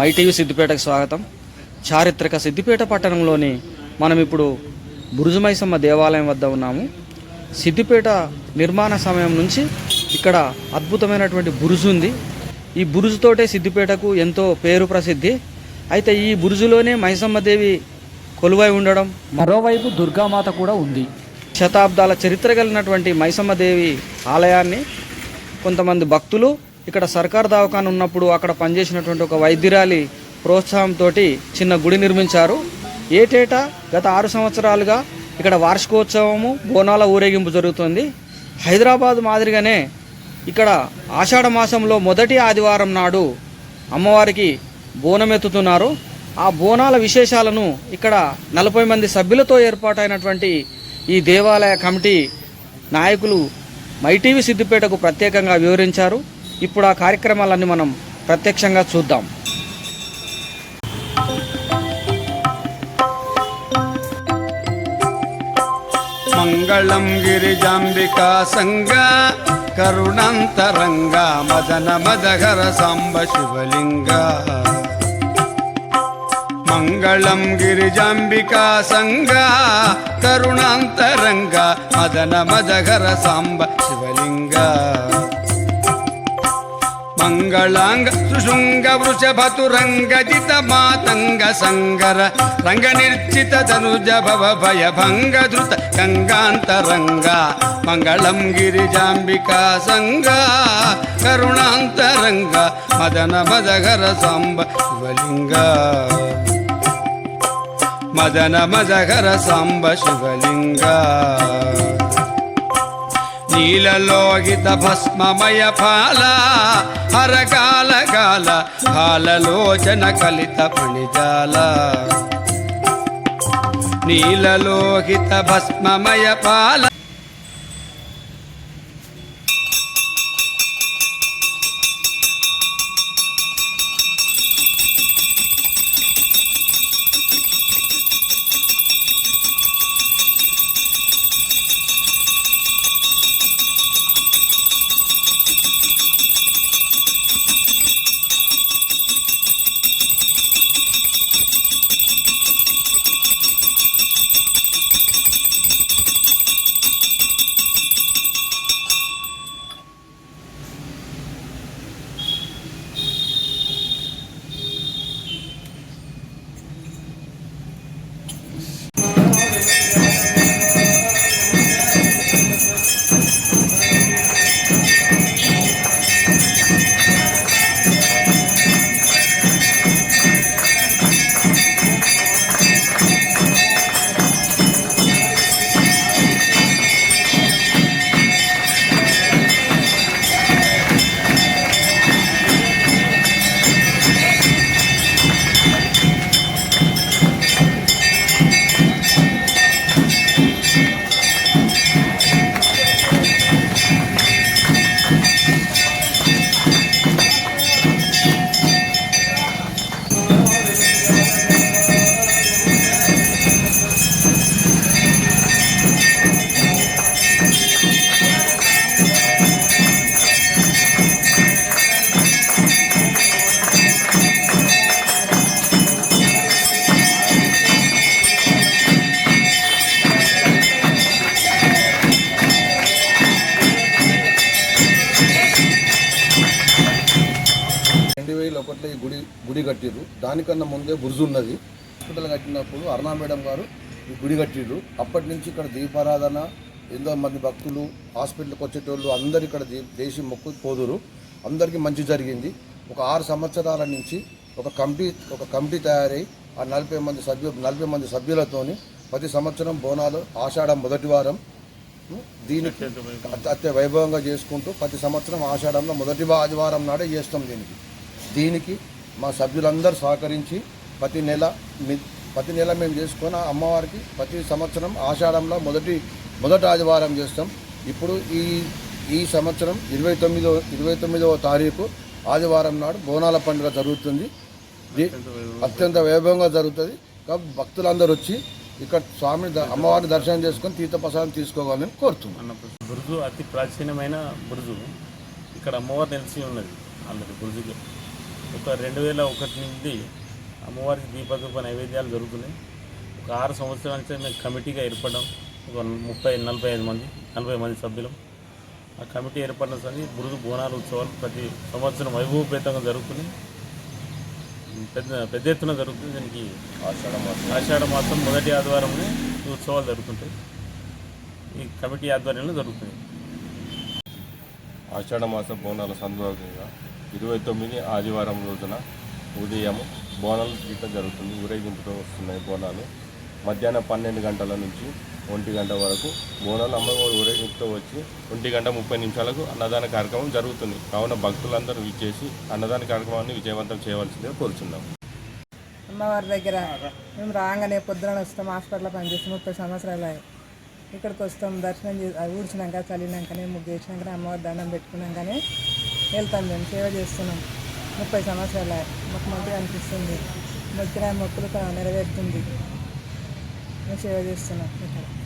MyTV సిద్దిపేటకు స్వాగతం. చారిత్రక సిద్దిపేట పట్టణంలోని మనం ఇప్పుడు బురుజమైసమ్మ దేవాలయం వద్ద ఉన్నాము. సిద్దిపేట నిర్మాణ సమయం నుంచి ఇక్కడ అద్భుతమైనటువంటి బురుజు ఉంది. ఈ బురుజుతోటే సిద్దిపేటకు ఎంతో పేరు ప్రసిద్ధి. అయితే ఈ బురుజులోనే మైసమ్మ దేవి కొలువై ఉండడం మరోవైపు దుర్గామాత కూడా ఉంది. శతాబ్దాల చరిత్ర కలిగినటువంటి మైసమ్మదేవి ఆలయాన్ని కొంతమంది భక్తులు ఇక్కడ సర్కార్ దవాఖాన ఉన్నప్పుడు అక్కడ పనిచేసినటువంటి ఒక వైద్యురాలి ప్రోత్సాహంతో చిన్న గుడి నిర్మించారు. ఏటేటా గత ఆరు సంవత్సరాలుగా ఇక్కడ వార్షికోత్సవము బోనాల ఊరేగింపు జరుగుతుంది. హైదరాబాద్ మాదిరిగానే ఇక్కడ ఆషాఢ మాసంలో మొదటి ఆదివారం నాడు అమ్మవారికి బోనమెత్తుతున్నారు. ఆ బోనాల విశేషాలను ఇక్కడ నలభై మంది సభ్యులతో ఏర్పాటైనటువంటి ఈ దేవాలయ కమిటీ నాయకులు మైటీవీ సిద్దిపేటకు ప్రత్యేకంగా వివరించారు. ఇప్పుడు ఆ కార్యక్రమాలన్నీ మనం ప్రత్యక్షంగా చూద్దాం. మంగళం గిరిజాంబికా సంగ కరుణంతరంగా మదన మదగర సాంబ శివలింగ. మంగళం గిరిజాంబికా సంగ కరుణాంతరంగ మదన మదగర సాంబ శివలింగ. మంగళాంగ సుశృంగ వృషభతురంగజిత మాతంగ సంగర రంగ నిర్చిత తనుజ భవ భయ భంగ ధృత గంగాంతరంగ. మంగళం గిరిజాంబికా సంగ కరుణాంతరంగ మదన మదగర సాంబ శివలింగ. మదన మదహర సాంబ శివలింగ. నీలలోహిత భస్మమయ ఫాల హరకాల కాల ఫాలలోచన కలిత పణిజాల నీలలోహిత భస్మమయ పాల గుడి గుడి కట్టిర్రు. దానికన్నా ముందే బుర్జు ఉన్నది. హాస్పిటల్ కట్టినప్పుడు అరుణా మేడం గారు ఈ గుడి కట్టిర్రు. అప్పటి నుంచి ఇక్కడ దీపారాధన ఎంతో మంది భక్తులు హాస్పిటల్కి వచ్చేటోళ్ళు అందరు ఇక్కడ దీ దేశీ మొక్కు పోదురు అందరికీ మంచి జరిగింది. ఒక ఆరు సంవత్సరాల నుంచి ఒక కమిటీ ఒక కమిటీ తయారై ఆ నలభై మంది సభ్యు నలభై మంది సభ్యులతోని ప్రతి సంవత్సరం బోనాలు ఆషాఢం మొదటి వారం దీనికి అత్య వైభవంగా చేసుకుంటూ ప్రతి సంవత్సరం ఆషాఢంలో మొదటి ఆదివారం నాడే చేస్తాం దీనికి. దీనికి మా సభ్యులందరూ సహకరించి ప్రతి నెల ప్రతి నెల మేము చేసుకొని అమ్మవారికి ప్రతి సంవత్సరం ఆషాఢంలో మొదటి మొదటి ఆదివారం చేస్తాం. ఇప్పుడు ఈ ఈ సంవత్సరం ఇరవై తొమ్మిదో ఇరవై తొమ్మిదవ తారీఖు ఆదివారం నాడు బోనాల పండుగ జరుగుతుంది. అత్యంత వైభవంగా జరుగుతుంది. కాబట్టి భక్తులందరూ వచ్చి ఇక్కడ స్వామిని అమ్మవారిని దర్శనం చేసుకొని తీర్థప్రసాదం తీసుకోవాలని కోరుతున్నాను బురుజు అతి ప్రాచీనమైన బురుజు. ఇక్కడ అమ్మవారు నిలిచి ఉన్నది. అందరి బురుజుకి. ఒక రెండు వేల ఒకటి నుండి అమ్మవారికి దీపదూప నైవేద్యాలు జరుగుతున్నాయి. ఒక ఆరు సంవత్సరాల నుంచి మేము కమిటీగా ఏర్పడడం. ఒక ముప్పై నలభై ఐదు మంది నలభై మంది సభ్యులు. ఆ కమిటీ ఏర్పడిన సరి బురుజు బోనాలు ఉత్సవాలు ప్రతి సంవత్సరం వైభవపేతంగా జరుగుతున్నాయి. పెద్ద పెద్ద ఎత్తున జరుగుతుంది దీనికి ఆషాఢ మాసం. ఆషాఢ మాసం మొదటి ఆదివారంలో ఈ ఉత్సవాలు జరుగుతుంటాయి. ఈ కమిటీ ఆధ్వర్యంలో జరుగుతుంది ఆషాఢమాస బోనాల సందర్భంగా ఇరవై తొమ్మిది ఆదివారం రోజున ఉదయం బోనాలు గీత జరుగుతుంది. ఊరేగింపుతో వస్తున్నాయి బోనాలు. మధ్యాహ్నం పన్నెండు గంటల నుంచి ఒంటి గంట వరకు బోనాలు అమ్మవారు ఊరేగింపుతో వచ్చి ఒంటి గంట ముప్పై నిమిషాలకు అన్నదాన కార్యక్రమం జరుగుతుంది. కావున భక్తులందరూ విచ్చేసి అన్నదాన కార్యక్రమాన్ని విజయవంతం చేయవలసిందిగా కోరుచున్నాం. అమ్మవారి దగ్గర మేము రాగానే పొద్దున వస్తాం. హాస్పిటల్లో పనిచేస్తాం. ముప్పై సంవత్సరాలు ఇక్కడికి వస్తాం దర్శనం చే ఊడ్చినాక చల్లినాకనే ముగ్గు వేసినాకనే అమ్మవారి దండం పెట్టుకున్నాకనే వెళ్తాం మేము సేవ చేస్తున్నాం. ముప్పై సంవత్సరాల అయ్యాయి. మాకు మంచిగా అనిపిస్తుంది. మొక్కిన మొక్కులు నెరవేరుతుంది. మేము సేవ చేస్తున్నాం ఇక్కడ.